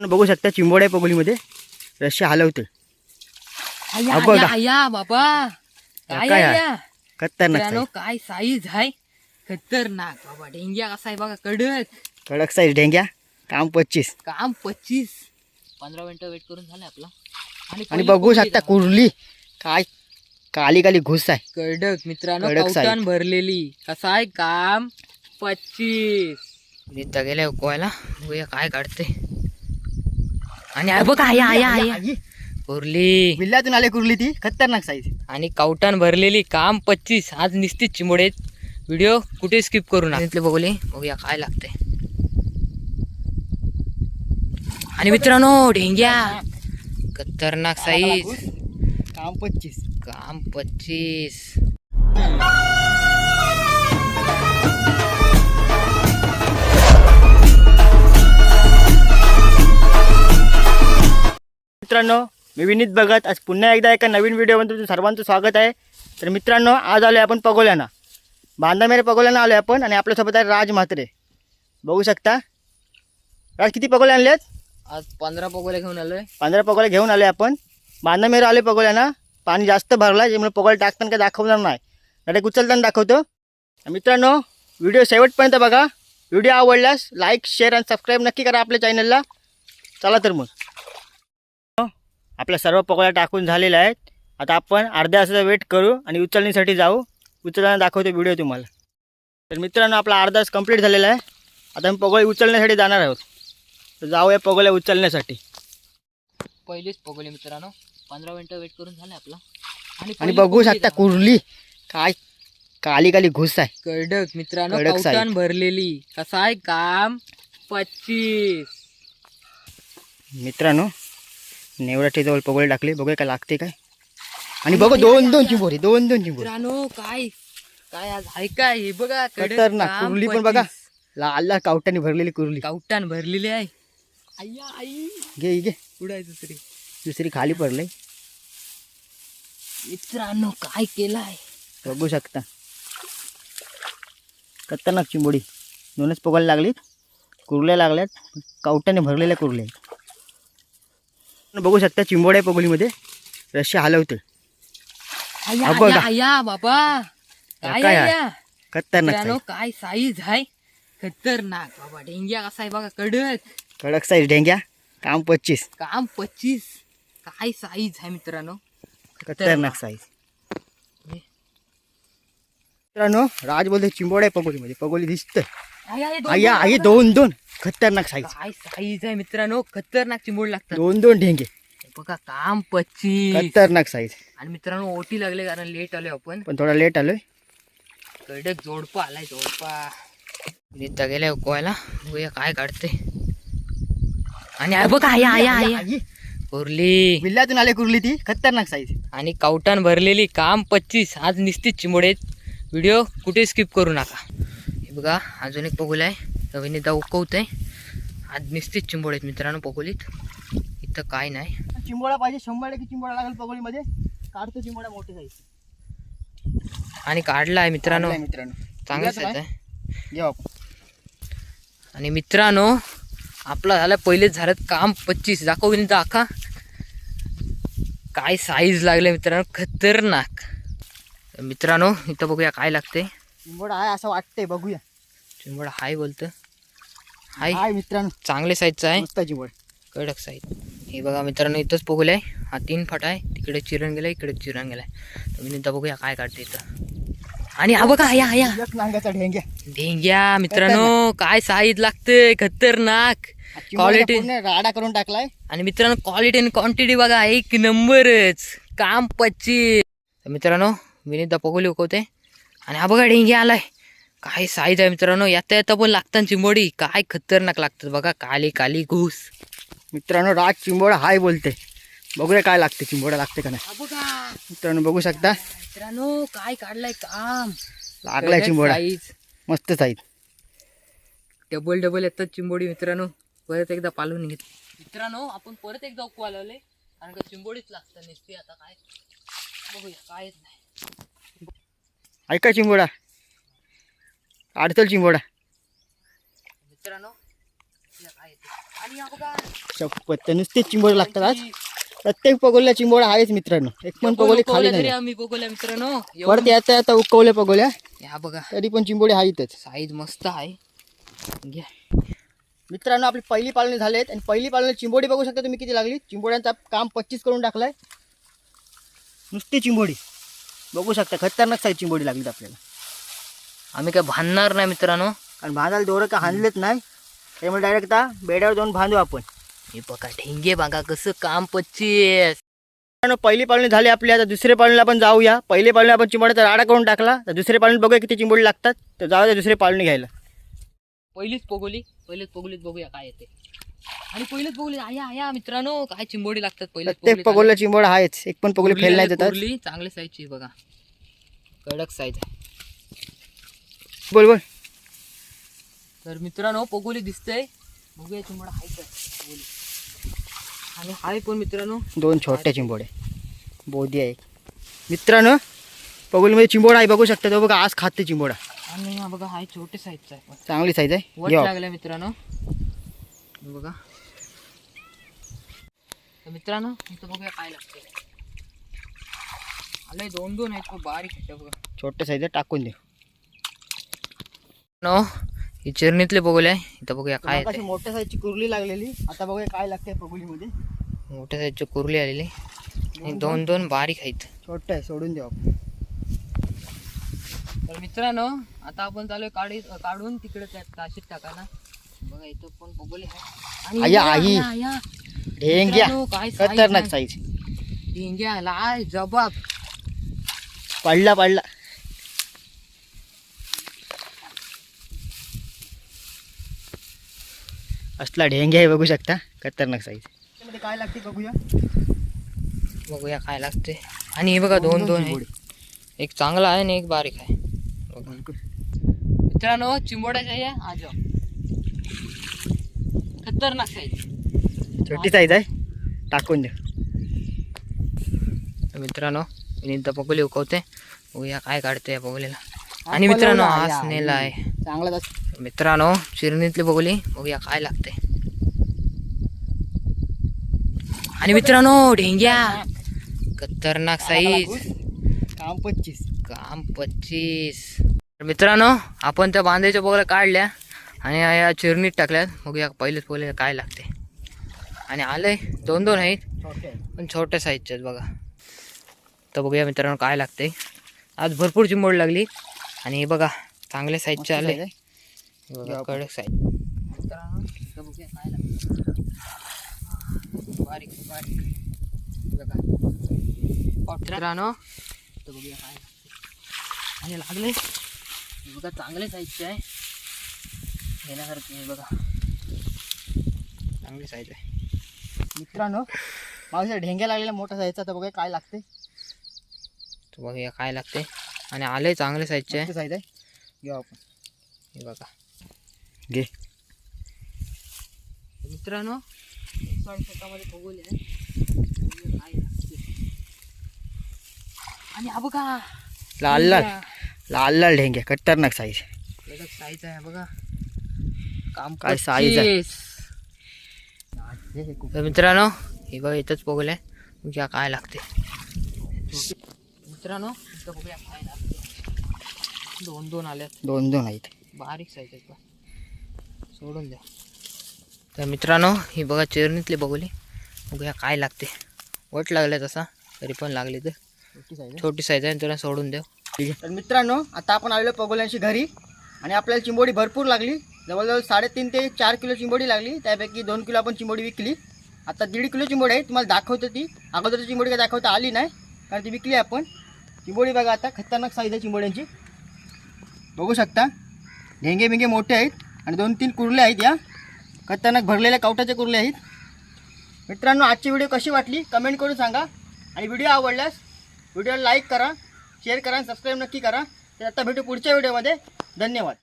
बघू शकता चिंबोड्या पगोलीमध्ये रस्से हलवते आया, बाबा. काय? खतरनाक काय साईज आहे? खतरनाक. बाबा डेंग्या कसा आहे बघा कडक. कडक साईज डेंग्या काम पच्चीस. काम पच्चीस. पंधरा मिनिटं वेट करून झालं आपला. आणि बघू शकता. कुर्ली काय? काली काली घुस आहे. कडक मित्रांनो कडक कवटान साईज. भरलेली. कसा आहे? काम पच्चीस. गेल्या कोयला बघूया काय काढते. आणि आहे बघा आया आया आया कुरली. विल्ल्यातून आले कुर्ली ती खतरनाक साईज आणि कावटान भरलेली काम पच्चीस आज निश्चित चिमुडे व्हिडिओ कुठे स्किप करू नका इथले बघले बघूया काय लागते आणि मित्रांनो ढेंग्या. खतरनाक साईज काम पच्चीस. काम पच्चीस. मित्रांनो मी विनीत बघत आज पुन्हा एकदा एका नवीन व्हिडिओमध्ये तुमचं सर्वांचं स्वागत आहे. तर मित्रांनो आज आलो आपण पगोल्याना. बांधामेरे पगोल्याना आलो आपण आणि आपल्यासोबत आहे राज म्हात्रे. बघू शकता. राज किती पगोले आणले आज पंधरा पगोले घेऊन आलोय. पंधरा पगोले घेऊन आले आपण. बांधामेरे आले पगोल्याना. पाणी जास्त भरलं आहे त्यामुळे पगोले टाकताना काय दाखवणार नाही. डायरेक्ट उचलताना दाखवतो. मित्रांनो व्हिडिओ शेवटपर्यंत बघा. व्हिडिओ आवडल्यास लाईक शेअर आणि सबस्क्राईब नक्की करा आपल्या चॅनलला. चला तर मग. आपल्या सर्व पकोड्या टाकून झालेल्या आहेत. आता आपण अर्ध्या तासाचा वेट करू आणि उचलण्यासाठी जाऊ. उचलताना दाखवतो व्हिडिओ तुम्हाला. तर मित्रांनो आपला अर्धा तास कंप्लीट झालेला आहे. आता आम्ही पगोळे उचलण्यासाठी जाणार आहोत. तर जाऊया पगोल्या उचलण्यासाठी. पहिलेच पगोले मित्रांनो. पंधरा मिनिटं वेट करून झालं आपला. आणि बघू शकता. कुर्ली काय काली काली घुस आहे. कडक मित्रांनो कडक साईज. कवटान भरलेली. कसा आहे? काम पच्चीस. मित्रांनो नेवराठी जवळ पगोळे टाकले. बघूया काय लागते काय. आणि बघू दोन दोन चिंबोरी दोन दोन चिंबोरी काय? काय आज काय? हे बघा कडक खतरनाक. काम कुर्ली पण बघा. 25. लाल कावटाने भरलेली कुर्ली. कावटान भरलेली आहे. आय्या आई. घे घे. आहे दुसरी दुसरी खाली पडले मित्रांनो काय केलाय? बघू शकता. खतरनाक चिंबोडी. दोनच पगायला लागलीत. कुर्ल्या लागल्यात. कावटाने भरलेल्या कुर्ल्या. आहेत बघू शकता चिंबोड्या पगोलीमध्ये. रस्से हलवते बाबा. काय आहे? खतरनाक साईज. काय साईज आहे? खतरनाक बाबा. डेंग्या कसा आहे बघा कडक. कडक साईज डेंग्या काम पच्चीस. काम पच्चीस. काय साईज आहे मित्रांनो? खतरनाक साईज मित्रांनो राज बोलते चिंबोड्या पगोलीमध्ये. पगोली दिसतं आया, दोन- दोन- आई दोन दोन. खतरनाक साईज काय साईज आहे मित्रांनो खतरनाक चिंबोड लागतात. दोन दोन ढेंगे. बघा काम पच्चीस. खतरनाक साईज आणि मित्रांनो ओटी लागले कारण लेट आले आपण. पण थोडा लेट आलोय. कडक जोडपा आलाय जोडपा. इथं गेल्या कोयला बघूया काय काढते. आणि आहे बघा आया आया आया कुरली. विल्ल्यातून आले कुर्ली ती. खतरनाक साईज आणि कावटान भरलेली काम पच्चीस. आज निश्चित चिमुडे व्हिडिओ कुठे स्किप करू नका. बघा अजून एक पगोल आहे. नवीनदा उकवतंय. आज निश्चित चिंबोड आहेत मित्रांनो पगोलीत. इथं काय नाही. चिंबोडा पाहिजे शंभर टक्के चिंबोडा लागेल पगोलीमध्ये. काढतो चिंबोडा मोठे साईज. आणि काढला आहे मित्रांनो. मित्रांनो. चांगलाच आहे आणि मित्रांनो आपला झालं पहिलेच झालं काम पच्चीस. दाखवून दाखा काय साईज लागले मित्रांनो. खतरनाक. तर मित्रांनो इथं बघूया काय लागते चिंबोडा आहे असं वाटतंय बघूया. चिंबड हाय बोलतं हाय. हाय मित्रांनो. चांगले साईजचा आहे. मस्त चिंबोड. कडक साईज हे बघा मित्रांनो इथंच पोगलं आहे हा तीन फट आहे. तिकडे चिरण गेलाय इकडे चिरण गेलाय. तर मी बघूया काय काढते इथं. आणि हा बघा आया एक नांगाचा ढेंग्या. ढेंग्या मित्रांनो काय साईज लागते खतरनाक. क्वालिटी. राडा करून टाकलाय. आणि मित्रांनो क्वालिटी आणि क्वांटिटी बघा एक नंबरच. काम पच्चीस. तर मित्रांनो विनीत पगोली उकवते आणि हा बघा ढेंग्या आलाय. काय साईज आहे मित्रांनो येता येता पण लागतात चिंबोडी. काय खतरनाक लागतात बघा काली काली घुस. मित्रांनो राज चिंबोडा हाय बोलते. बघूया काय लागते चिंबोडा लागते का नाही. मित्रांनो बघू शकता. मित्रांनो काय काढलाय काम. लागलाय चिंबोडा. साईज मस्त साईज डबल डबल येतात चिंबोडी मित्रांनो. परत एकदा पालवून घेत मित्रांनो आपण परत एकदा उकवा लावले. कारण का चिंबोडीच लागतं नसते आता काय. बघूया काय येत नाही. ऐका चिंबोडा. अडचल चिंबोडा मित्रांनो आणि नुसतेच चिंबोडे लागतात आज. प्रत्येक पगोल्या चिंबोडा आहेच मित्रांनो. एक पण पगोली खाली नाही. आम्ही बघूया मित्रांनो. परत येता येता उकवले पगोल्या. या बघा. तरी पण चिंबोडे आहेतच साईज मस्त आहे. घ्या. मित्रांनो आपली पहिली पाळणी झालेत. आणि पहिली पाळणी चिंबोडी बघू शकता तुम्ही किती लागली. चिंबोड्यांचा काम पच्चीस करून टाकलाय. नुसती चिंबोडी बघू शकता खतरनाक साईज चिंबोडी लागलीत आपल्याला. आम्ही काय भांडणार नाही मित्रांनो. आणि बांधायला दोरं का हाणलेत नाही? त्यामुळे डायरेक्ट आता बेड्यावर जाऊन बांधू आपण. हे बघा ठेंगे बघा कसं काम पच्चीस. पहिली पाळणी झाली आपली आता दुसऱ्या पाळणीला आपण जाऊया. पहिली पाळणी आपण चिंबोड्याचा राडा करून टाकला. तर दुसऱ्या पाळणीत बघूया किती चिंबोडी लागतात. तर जाऊया दुसरी पाळणी घ्यायला. पहिलीच पोगोली पहिलेच पोगोलीत बघूया काय येते. आणि पहिलेच पोगोली आया आया मित्रांनो काय चिंबोडी लागतात पहिलेच प्रत्येक पगोला चिंबोड आहेच. एक पण पगोली फेल नाही देतात. चांगली साईजची बघा. कडक साईज आहे. बोल बोल. तर मित्रांनो पोगोली दिसतंय. बघूया चिंबोडा हाय काय पोगोली. आणि हाय पण मित्रांनो? दोन छोट्या चिंबोड्या. बोधी आहे मित्रांनो पगोलीमध्ये चिंबोडा आहे बघू शकता तो बघा आज खाते चिंबोडा. आणि हा बघा हाय छोटे साईजचा आहे. पण चांगली साईज आहे. वट घ्या लागलाय मित्रांनो. बघा. तर मित्रांनो इथं बघूया काय लागतंय. आलंय दोन दोन आहेत पण बारीक आहेत बघा. छोट्या साईज टाकून दे. नो ही चिरणीतले बघूया इथं बघूया काय मोठ्या साईजची कुर्ली लागलेली? आता बघूया काय लागते पगोलीमध्ये मोठ्या साईजची कुर्ली आलेली. आणि दोन दोन बारीक आहेत. छोट्या आहे सोडून देऊ आपण. तर मित्रांनो आता आपण चालू काढी काढून तिकडे त्या ताशीत टाकायला. बघा इथं पण बघोली आहे. आया. ढेंग्या. मित्रांनो, काय size खतरनाक आहे. साईज ढेंग्या लाय जबाब. पडला पडला. असला ढेंगे आहे बघू शकता खतरनाक साईज काय लागते बघूया बघूया काय लागते आणि हे बघा दोन दोन आहे एक चांगला आहे आणि एक बारीक आहे बघा. मित्रांनो चिंबोड्याच्या या आज खतरनाक साईज छोटी साईज आहे टाकून दे तर मित्रांनो विनीत पकोली उकवते बघूया काय काढते या बघोलीला आणि मित्रांनो हा स्नेल आहे चांगलाच मित्रांनो चिरणीतली बघोली बघूया काय लागते. आणि मित्रांनो ढेंग्या. खतरनाक साईज. काम पच्चीस. काम पच्चीस. तर मित्रांनो आपण त्या बांधाच्या बघायला काढल्या आणि या चिरणीत टाकल्यात. बघूया पहिलेच पहिले काय लागते. आणि आलंय दोन दोन आहेत. पण छोट्या साईजचे बघा. तर बघूया मित्रांनो काय लागते. आज भरपूर चिंबोड लागली. आणि हे बघा चांगल्या साईजचे आले बघा कडक साईज. मित्रांनो बारीक. बारीक बघा. मित्रांनो. इथं बघूया काय लागते आणि लागले बघा चांगले साईजचे आहे. घेण्यासारखे आहे बघा. चांगली साईज आहे. मित्रांनो माझ्या ढेंग्या लागलेला मोठा साईजचा तर बघूया काय लागते तर बघूया काय लागते आणि आले चांगले साईजचे. साईज आहे. घेऊ आपण. हे बघा. घे. तर मित्रांनो शेतामध्ये बघूले आहे. आणि हा बघा लाल लाल. लाल लाल ढेंग्या खतरनाक साईज कडक साईज आहे बघा. काम काय size आहे. पच्चीस. तर मित्रांनो हे बघा इथंच काय लागते. मित्रांनो इथं बघूया काय लागते. दोन दोन आल्यात. दोन दोन आहेत. बारीक साईज आहेत बा सोडून द्या. तर मित्रांनो ही बघा चिरणीतली बघूली. बघूया काय लागते. वट लागले तसा तरी पण लागली तर. छोटी साईज छोटी साईज आहे तुला सोडून देऊ. तर मित्रांनो आता आपण आलेलो पगोल्यांशी घरी. आणि आपल्याला चिंबोडी भरपूर लागली. जवळजवळ साडेतीन ते चार किलो चिंबोडी लागली. त्यापैकी दोन किलो आपण चिंबोडी विकली. आता दीड किलो चिंबोडी आहे तुम्हाला दाखवतो ती. अगोदरची चिंबोडी काय दाखवता आली नाही कारण ती विकली आपण. चिंबोडी बघा आता खतरनाक साईज आहे चिंबोड्यांची. बघू शकता. ढेंगे बिंगे मोठे आहेत. आणि दोन तीन कुरले आहेत या. खतरनाक भरलेल्या कावटाचे कुरले आहेत. मित्रांनो आजची व्हिडिओ कशी वाटली? कमेंट करून सांगा. आणि व्हिडिओ आवडल्यास व्हिडिओला लाईक करा शेअर करा आणि सबस्क्राईब नक्की करा. तर आता भेटू पुढच्या व्हिडिओमध्ये. धन्यवाद.